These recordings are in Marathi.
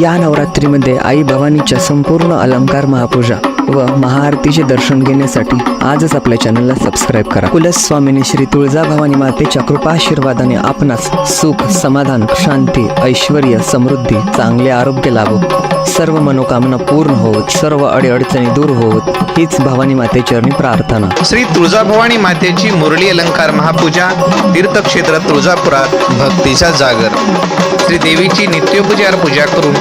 या नवरात्रीमध्ये आई भवानीच्या संपूर्ण अलंकार महापूजा. व महाआरतीचे दर्शन घेण्यासाठी आजच आपल्या चॅनलला सबस्क्राईब करा. कुलस्वामिनी श्री तुळजाभवानी मातेच्या कृपाशीर्वादाने आपणास सुख समाधान शांती ऐश्वर समृद्धी चांगले आरोग्य लाभो. सर्व मनोकामना पूर्ण होत सर्व अडीअडचणी दूर होत हीच भवानी मातेची प्रार्थना. श्री तुळजाभवानी मातेची मुरली अलंकार महापूजा तीर्थक्षेत्र तुळजापुरात भक्तीचा जागर. श्री देवीची नित्यपूजा पूजा करून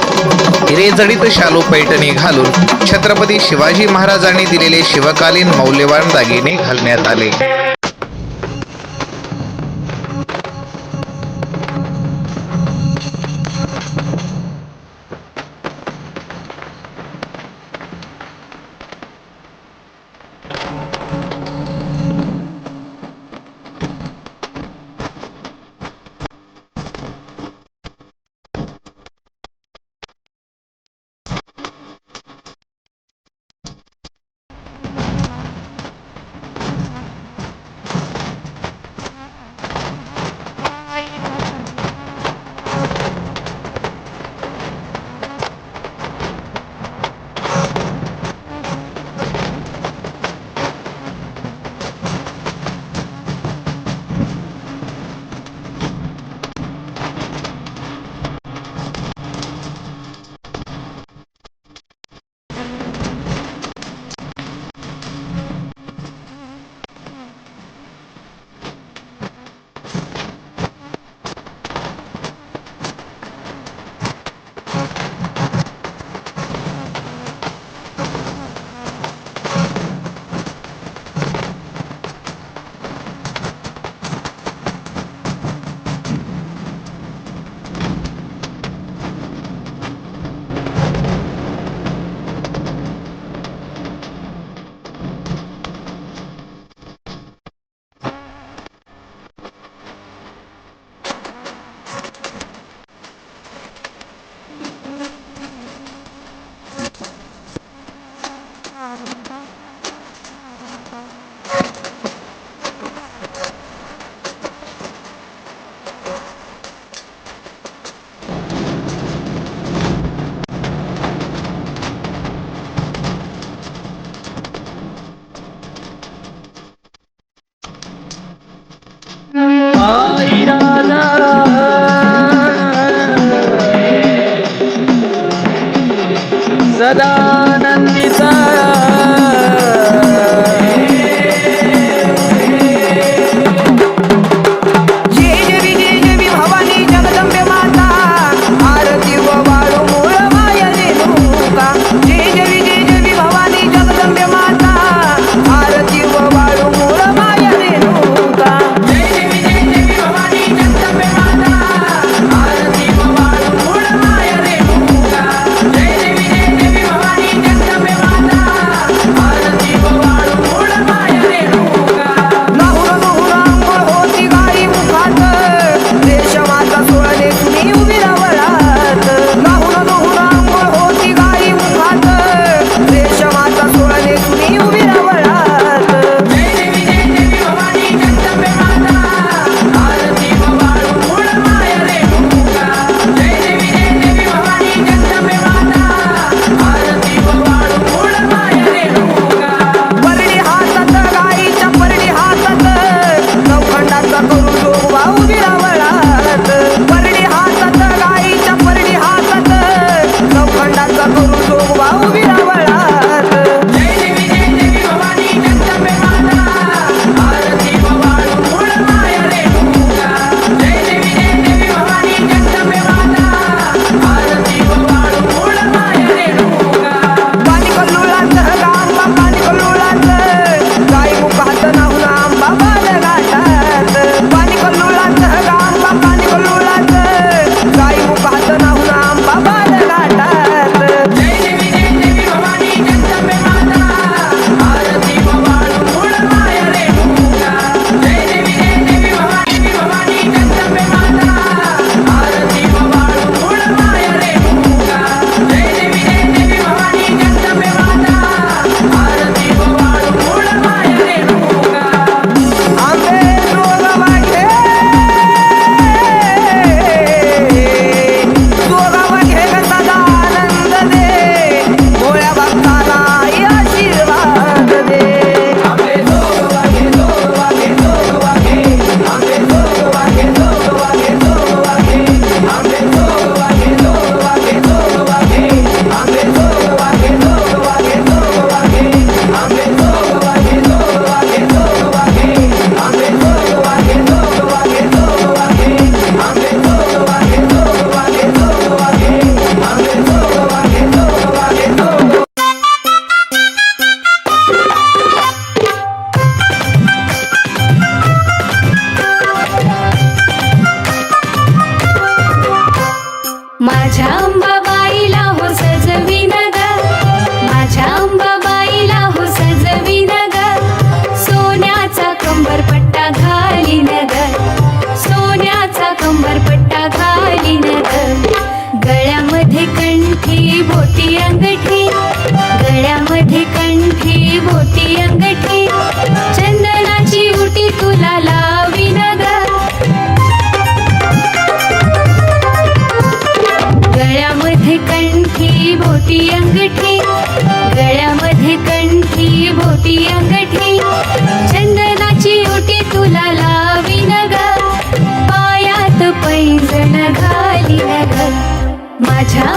हिरेजडित शालू पैठणी घालून छत्रपती शिवाजी महाराजांनी दिलेले शिवकालीन मौल्यवान दागिने घालण्यात आले. हो सजवी नगर. सोन्याचा कंबरपट्टा घाली सोन्याचा कंबरपट्टा गळ्यामध्ये बोटी अंगठी. गळ्यामध्ये बोटी अंगठी. चंदनाची लावी नगर. गळ्यामध्ये कंठी बोटी अंगठी. गळ्यामध्ये कंठी बोटी अंगठी. चंदनाची ओटी तुला लावी नग. पायात पैजण घाली नग. माझ्या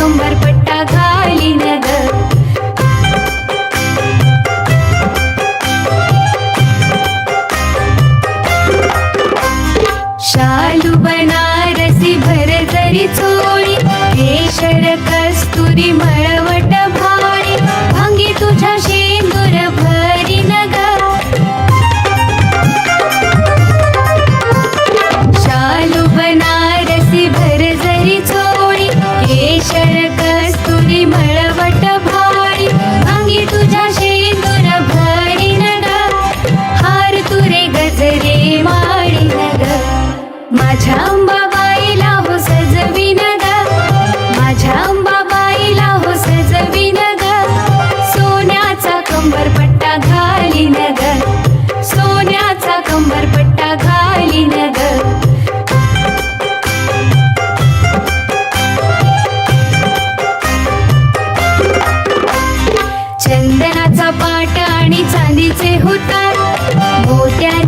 கம்பர்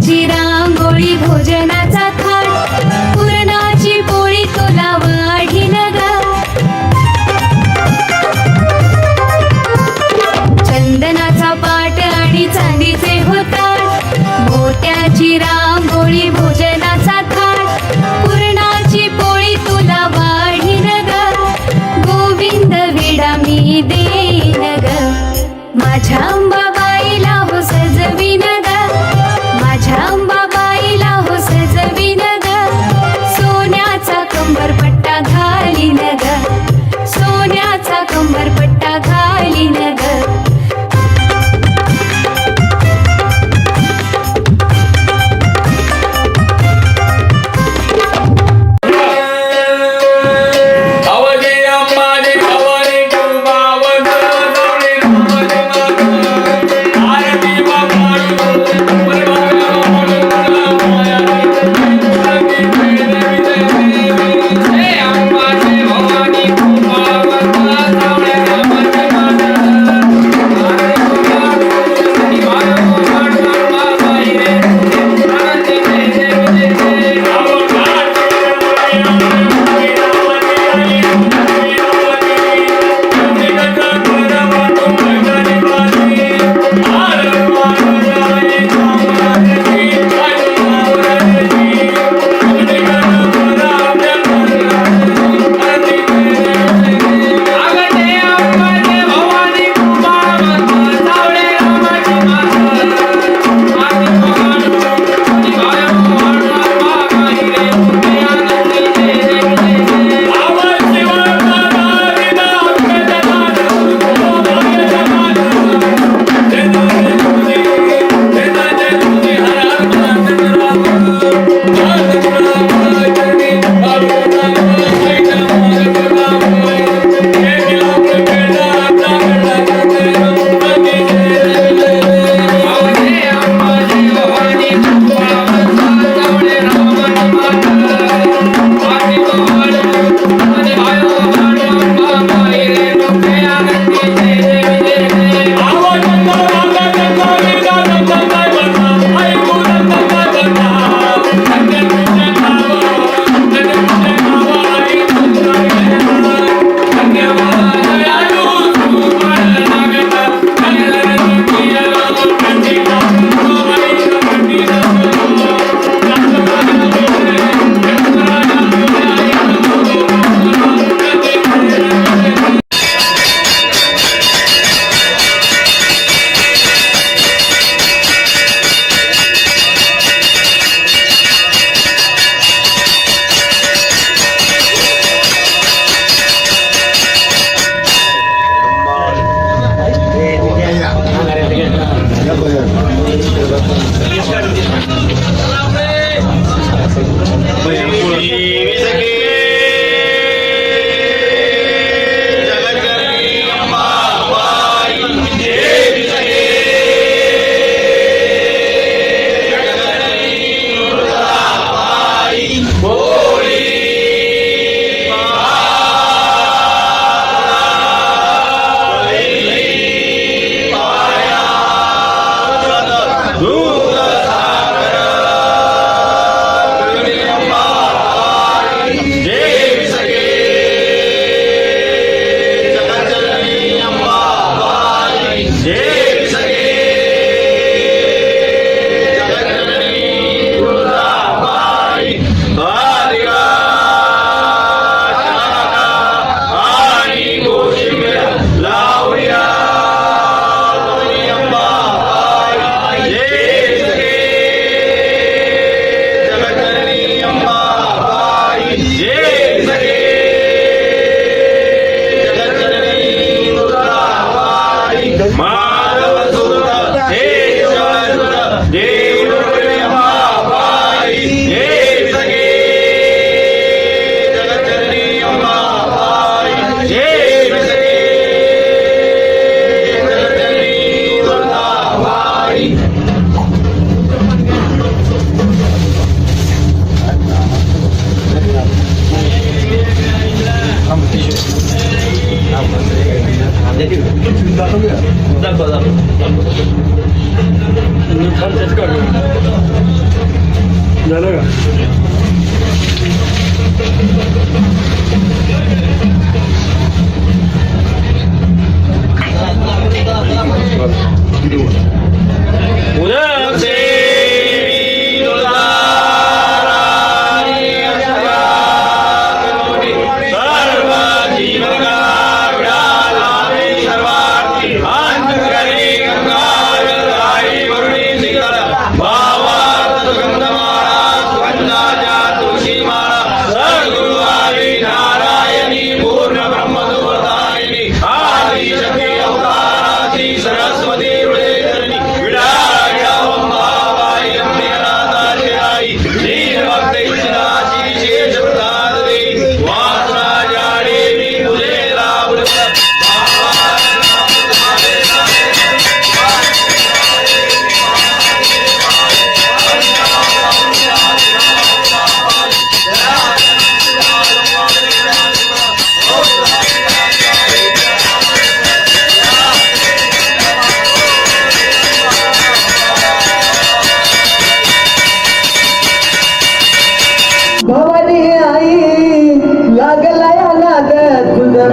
mentira.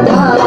ধারা